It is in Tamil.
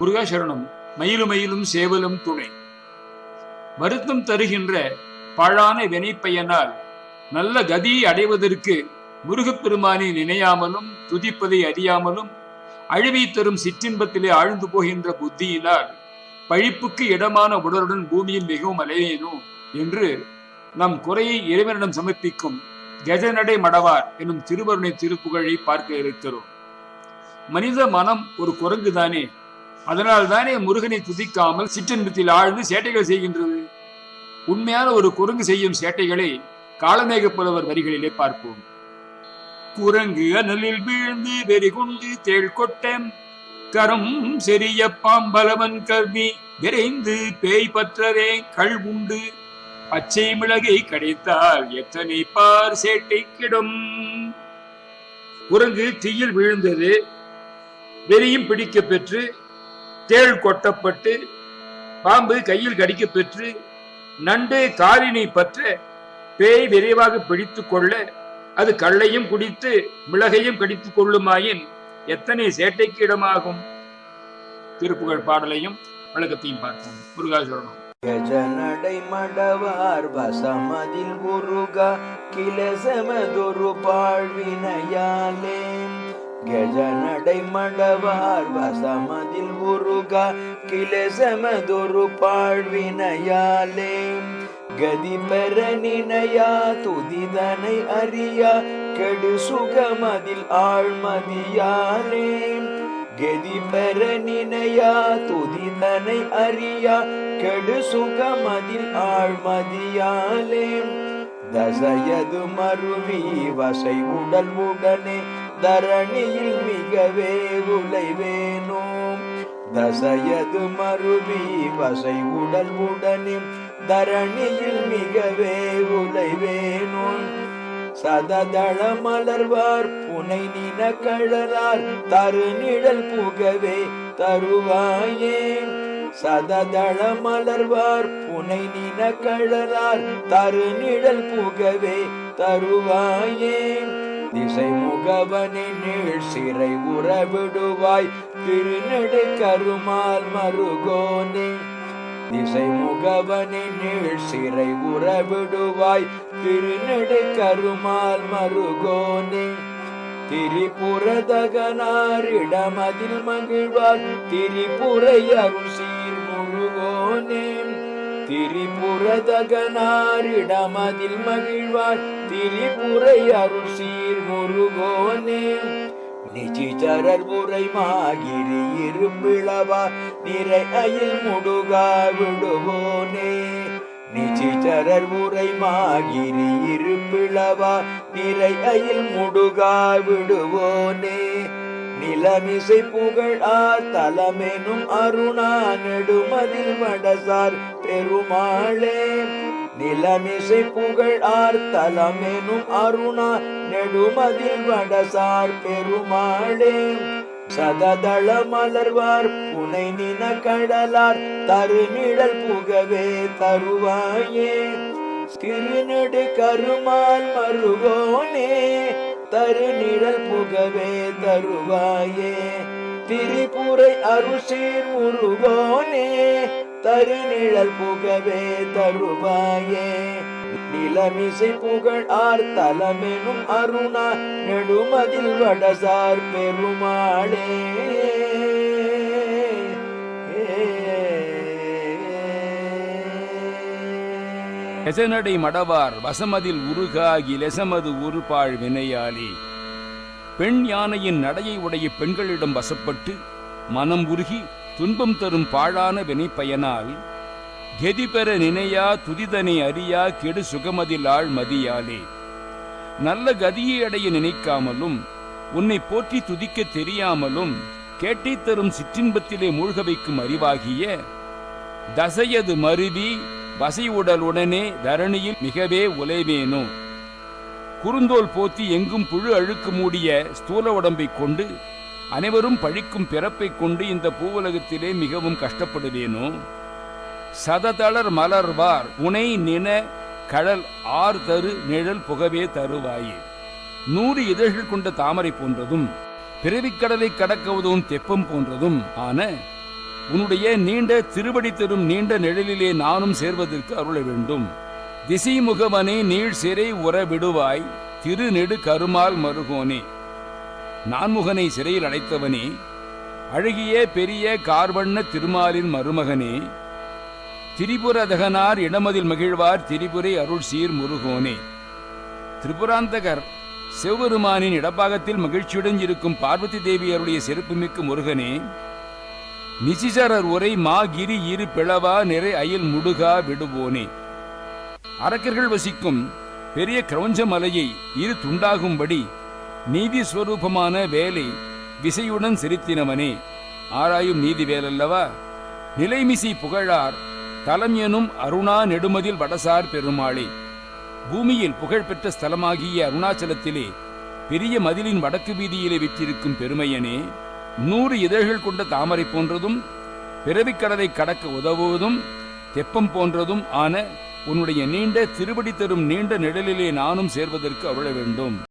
முருகாசரணம் மயிலும் மயிலும் சேவலும் துணை. வருத்தம் தருகின்ற பாழான வினைப்பயனால் நல்ல கதியை அடைவதற்கு முருகப்பெருமானை நினையாமலும் துதிப்பதை அறியாமலும் அழிவை தரும் சிற்றின்பத்திலே ஆழ்ந்து போகின்ற புத்தியினால் பழிப்புக்கு இடமான உடலுடன் பூமியில் மிகவும் அலையேனோ என்று நம் குறையை இறைவனிடம் சமர்ப்பிக்கும் கஜநடை மடவார் எனும் திருவருணை திருப்புகழை பார்க்க இருக்கிறோம். மனித மனம் ஒரு குரங்கு தானே அதனால் தானே முருகனை துதிக்காமல் சிற்றின்பத்தில் ஆழ்ந்து சேட்டைகள் செய்கின்றது. உண்மையான ஒரு குரங்கு செய்யும் சேட்டைகளை காலமேக புலவர் வரிகளிலே பார்ப்போம். குரங்கு அனலில் வீழ்ந்து வெறிகொண்டு தேள் கொட்டம் கரம் செறிய பாம்பலவன் கர்வி விரைந்து பேய் பற்றவே கள் உண்டு. பச்சை மிளகை கிடைத்தால் எத்தனை பார் சேட்டை கிடும்? குரங்கு தீயில் விழுந்தது வெறியும் பிடிக்க பெற்று தேள் கொட்டப்பட்டு பாம்பு கையில் கடிக்க பெற்று நண்டு காலினை பற்ற பேய் விரைவாக பிடித்து கொள்ள அது கள்ளையும் குடித்து மிளகையும் கடித்துக் கொள்ளுமாயின் எத்தனை சேட்டைக்கு இடமாகும்? திருப்புகழ் பாடலையும் வழக்கத்தையும் பார்ப்போம். முருகாசுரனும் கஜநடை மடவார் வசமதில் குருகா கிளசமதொரு பாழ்வினையாலே. கெஜநடை மடவார் வசமதில் உருகா கிளசமதொரு பாழ்வினையாலே. கதி பெற நினையா துதிதனை அறியா கெடு சுகமதில் ஆழ்மதியாலே. கெதி பெற நினையா துதிதனை அறியா கெடு சுகமதில் ஆழ்மதியாலே. தசையது மருவி வசை உடல் உடனே தரணியில் மிகவே உலைவேனோம். தசையது மருவி வசை உடல் உடனும் தரணியில் மிகவே உலைவேனோம். சததள மலர்வார் புனை நின கழலார் தருநிழல் புகவே தருவாயே சததள மலர்வார் புனை நின கழலார் தருநிழல் புகவே தருவாயே திசை முகவனின் சிறை உறவிடுவாய். திருநெடு கருமால் மருகோனே. திசை முகவனின் சிறை உறவிடுவாய். திருநெடு கருமால் மருகோனே. திரிபுரதகனாரிடமதில் மகிழ்வார். திரிபுரை சீர் முழுகோனே திரிபுரதகனாரிடமதில் மகிழ்வார் திரிபுரை அருள் சீர் முருகோனே. நிச்சிச்சரர் உரை மாகிரி இரும்பிளவா நிறை அயில் முடுகா விடுவோனே. நிச்சிச்சரர் உரை மாகிரி இருப்பிளவா நிறை அயில் முடுகா விடுவோனே. நிலமிசை புகழார் ஆ தலமெனும் அருணா நெடுமதில் வடசார் பெருமாளே. நிலமிசை புகழார் ஆர் தலமெனும் அருணா நெடுமதில் வடசார் பெருமாளே. சததள மலர்வார் புனை நின கடலார் தருநிழல் புகவே தருவாயே. திருநெடு கருமால் மருகோனே. தருநிழல் புகவே தருவாயே. திரிபுரை அருசீர் முருகோனே தருநிழல் புகவே தருவாயே. நிலமிசை புகழ் ஆர் தலமெனும் அருணா. நெடுமதில் வடசார் பெருமாளே. எசனடை மடவார் வசமதில் உருகாகி லெசமது உருபாழ் வினையாலே பெண் யானையின் நடையை உடைய பெண்களிடம் வசப்பட்டு மனம் உருகி துன்பம் தரும் பாழான வினைப்பயனால் கெதி பெற நினையா துதிதனை அறியா கெடு சுகமதில் ஆள் மதியாலே நல்ல கதியை அடைய நினைக்காமலும் உன்னை போற்றி துதிக்க தெரியாமலும் கேட்டை தரும் சிற்றின்பத்திலே மூழ்க வைக்கும் அறிவாகிய தசையது மருவி வசை உடலுடனே தரணியில் மிகவே உலைவேனோ? குறுந்தோல் போத்தி எங்கும் புழு அழுக்கு மூடிய ஸ்தூல உடம்பைக் கொண்டு அனைவரும் பழிக்கும் பிறப்பைக் கொண்டு இந்த பூவுலகத்திலே மிகவும் கஷ்டப்படுவேனோ? சததளர் மலர்வார் உனை நின கழல் ஆர் தரு நிழல் புகவே தருவாயே. நூறு இதழ்கள் கொண்ட தாமரை போன்றதும் பிறவிக்கடலை கடக்க உதவும் தெப்பம் போன்றதும் ஆன உன்னுடைய நீண்ட திருவடி தரும் நீண்ட நிழலிலே நானும் சேர்வதற்கு அருள வேண்டும். திசை முகவனே நீள் சிறை உற விடுவாய் திருநெடு கருமால் மருகோனே. நான்முகனை சிறையில் அடைத்தவனே அழகிய பெரிய கார்வண்ண திருமாலின் மருமகனே. திரிபுரதகனார் இடமதில் மகிழ்வார் திரிபுரை அருள் சீர் முருகோனே. திரிபுராந்தகர் சிவபெருமானின் இடப்பாகத்தில் மகிழ்ச்சியுடன் இருக்கும் பார்வதி தேவி அருடைய சிறப்புமிக்க முருகனே நிசிசரர் உரை மா கிரி இரு பிளவா நிறை அயில் முடுகா விடுவோனே. அரக்கர்கள் வசிக்கும் பெரிய கிரௌஞ்ச மலையை இரு துண்டாகும்படி நீதி ஸ்வரூபமான வேலை விசையுடன் செலுத்தினவனே. ஆராயும் நீதி வேலல்லவா? நிலைமிசை புகழார் தலம் எனும் அருணா நெடுமதில் வடசார் பெருமாளே. பூமியில் புகழ்பெற்ற ஸ்தலமாகிய அருணாச்சலத்திலே பெரிய மதிலின் வடக்கு வீதியிலே விற்றிருக்கும் பெருமையனே. நூறு இதழ்கள் கொண்ட தாமரை போன்றதும் பிறவிக்கடலை கடக்க உதவுவதும் தெப்பம் போன்றதும் ஆன உன்னுடைய நீண்ட திருவடி தரும் நீண்ட நிழலிலே நானும் சேர்வதற்கு அருள வேண்டும்.